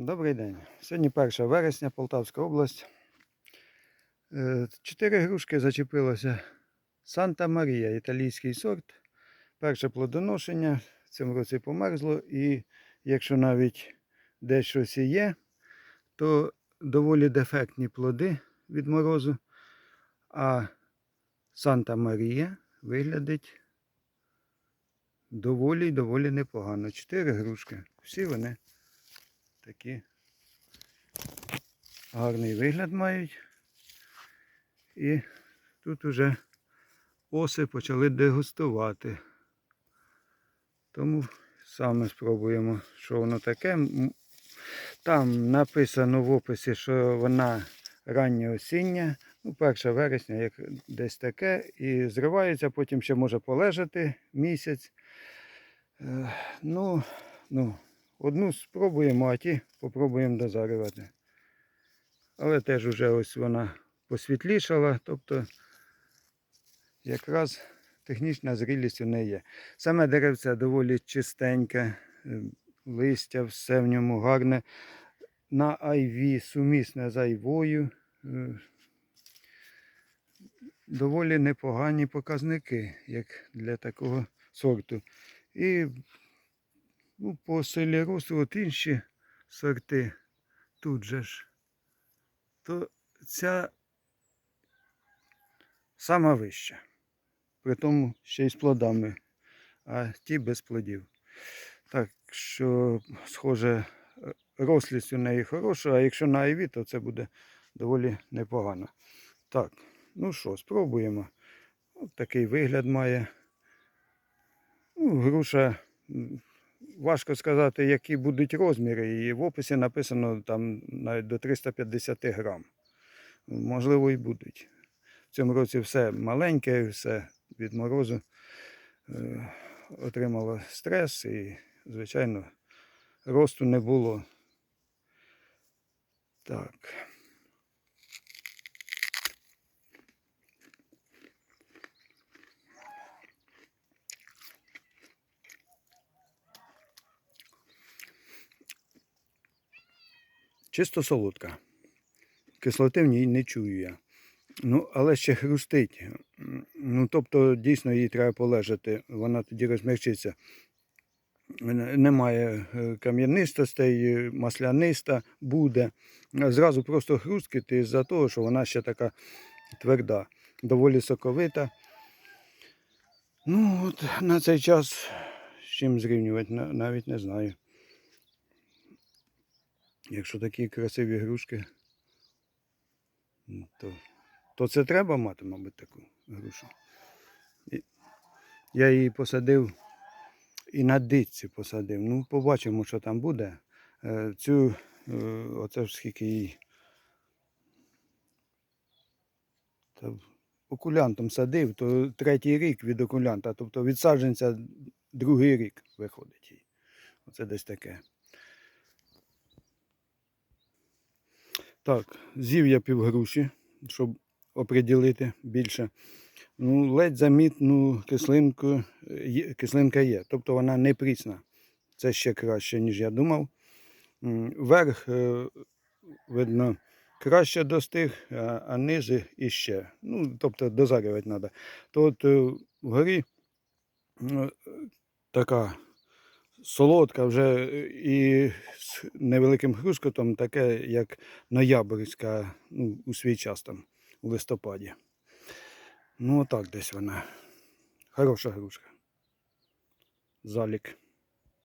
Добрий день. Сьогодні 1 вересня, Полтавська область. Е, Чотири грушки зачепилося. Санта Марія, італійський сорт. Перше плодоношення. В цьому році померзло. І якщо навіть десь щось і є, то доволі дефектні плоди від морозу. А Санта Марія виглядить доволі доволі непогано. Чотири грушки. Всі вони такі гарний вигляд мають. І тут уже оси почали дегустувати. Тому саме спробуємо, що воно таке. Там написано в описі, що вона раннє осіння, ну, 1 вересня, як десь таке, і зривається, потім ще може полежати місяць. Е, Ну, ну, Одну спробуємо, а ті попробуємо дозарювати. Але теж вже ось вона посвітлішала, тобто якраз технічна зрілість у неї є. Саме деревце доволі чистеньке, е, листя, все в ньому гарне. На айві сумісне з айвою. Е, Доволі непогані показники, як для такого сорту. І Ну, по селі росту от інші сорти тут же ж. То ця сама вища. При тому ще й з плодами, а ті без плодів. Так що, схоже, рослість у неї хороша, а якщо на айві, то це буде доволі непогано. Так, ну що, спробуємо. От такий вигляд має. Ну, груша. Важко сказати, які будуть розміри. І в описі написано там навіть до 350 грам. Можливо, і будуть. В цьому році все маленьке, все від морозу е, отримало стрес і, звичайно, росту не було. Так. Чисто солодка. Кислоти в ній не чую я. Ну, але ще хрустить. Ну, тобто, дійсно, їй треба полежати, вона тоді розмягчиться. Немає е, кам'янистостей, масляниста буде. Зразу просто хрусткити з-за того, що вона ще така тверда, доволі соковита. Ну, от на цей час з чим зрівнювати, навіть не знаю. Якщо такі красиві грушки, то, то це треба мати, мабуть, таку грушу. Я її посадив і на дитці посадив. Ну, побачимо, що там буде. Е, Цю, е, оце ж скільки їй. Та окулянтом садив, то третій рік від окулянта, тобто від саджанця другий рік виходить їй. Оце десь таке. Так, з'їв я півгруші, щоб оприділити більше. Ну, ледь замітну кислинку, кислинка є. Тобто вона не прісна. Це ще краще, ніж я думав. Верх, е, видно, краще достиг, а, низи іще. Ну, тобто дозарювати треба. То от е, вгорі е, така солодка вже е, і з невеликим хрускотом, таке, як ноябрьська ну, у свій час там, у листопаді. Ну, отак десь вона. Хороша грушка. Залік.